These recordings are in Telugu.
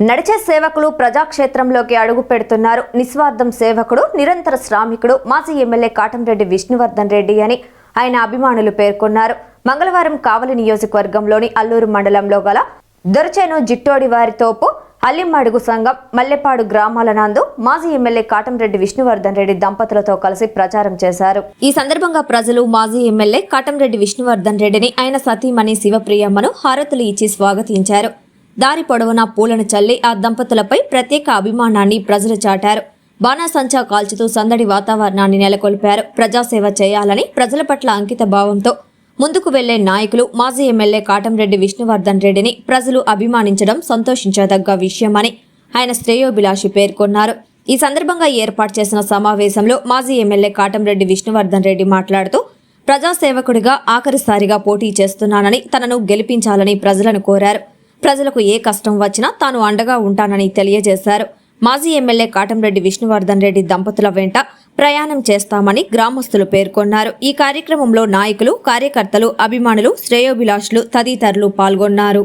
నడిచే సేవకులు ప్రజాక్షేత్రంలోకి అడుగు పెడుతున్నారు. నిస్వార్థం సేవకుడు నిరంతర శ్రామికుడు మాజీ ఎమ్మెల్యే కాటంరెడ్డి విష్ణువర్ధన్ రెడ్డి అని ఆయన అభిమానులు పేర్కొన్నారు. మంగళవారం కావలి నియోజకవర్గంలోని అల్లూరు మండలంలో గల దొరచేను జిట్టోడి వారి తోపు అల్లిమ్మడుగు సంఘం మల్లెపాడు గ్రామాల నందు మాజీ ఎమ్మెల్యే కాటంరెడ్డి విష్ణువర్ధన్ రెడ్డి దంపతులతో కలిసి ప్రచారం చేశారు. ఈ సందర్భంగా ప్రజలు మాజీ ఎమ్మెల్యే కాటంరెడ్డి విష్ణువర్ధన్ రెడ్డిని ఆయన సతీమణి శివప్రియమ్మను హారతులు ఇచ్చి స్వాగతించారు. దారి పొడవునా పూలను చల్లి ఆ దంపతులపై ప్రత్యేక అభిమానాన్ని ప్రజలు చాటారు. బాణాసంచా కాల్చుతూ సందడి వాతావరణాన్ని నెలకొల్పారు. ప్రజాసేవ చేయాలని ప్రజల పట్ల అంకిత భావంతో ముందుకు వెళ్ళే నాయకులు మాజీ ఎమ్మెల్యే కాటంరెడ్డి విష్ణువర్ధన్ రెడ్డిని ప్రజలు అభిమానించడం సంతోషించదగ్గ విషయమని ఆయన శ్రేయోభిలాషి పేర్కొన్నారు. ఈ సందర్భంగా ఏర్పాటు చేసిన సమావేశంలో మాజీ ఎమ్మెల్యే కాటంరెడ్డి విష్ణువర్ధన్ రెడ్డి మాట్లాడుతూ ప్రజాసేవకుడిగా ఆఖరిసారిగా పోటీ చేస్తున్నానని తనను గెలిపించాలని ప్రజలను కోరారు. ప్రజలకు ఏ కష్టం వచ్చినా తాను అండగా ఉంటానని తెలియజేశారు. మాజీ ఎమ్మెల్యే కాటంరెడ్డి విష్ణువర్ధన్ రెడ్డి దంపతుల వెంట ప్రయాణం చేస్తామని గ్రామస్తులు పేర్కొన్నారు. ఈ కార్యక్రమంలో నాయకులు కార్యకర్తలు అభిమానులు శ్రేయోభిలాషులు తదితరులు పాల్గొన్నారు.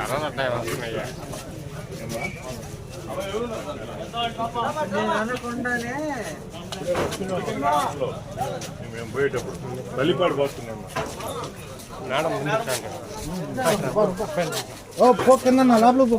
కదా మేము పోయేటప్పుడు తల్లిపాడు పోతున్నాం మేడం ఓ పో కింద లోపల పో.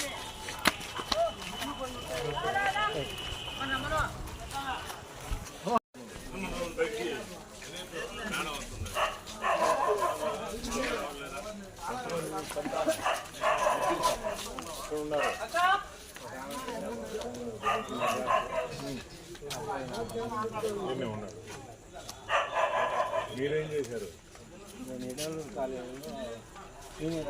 మీరేం చేశారు రిటైర్ కాలేజీలో సీనియర్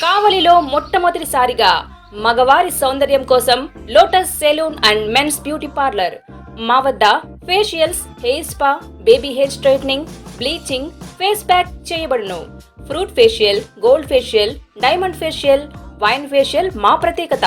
కావలిలో మొట్టమొదటిసారిగా మగవారి సౌందర్యం కోసం Lotus Salon and men's beauty parlour మా వద్ద facials hair spa baby hair straightening bleaching face pack చేయబడును. Fruit facial gold facial diamond facial wine facial మా ప్రత్యేకత.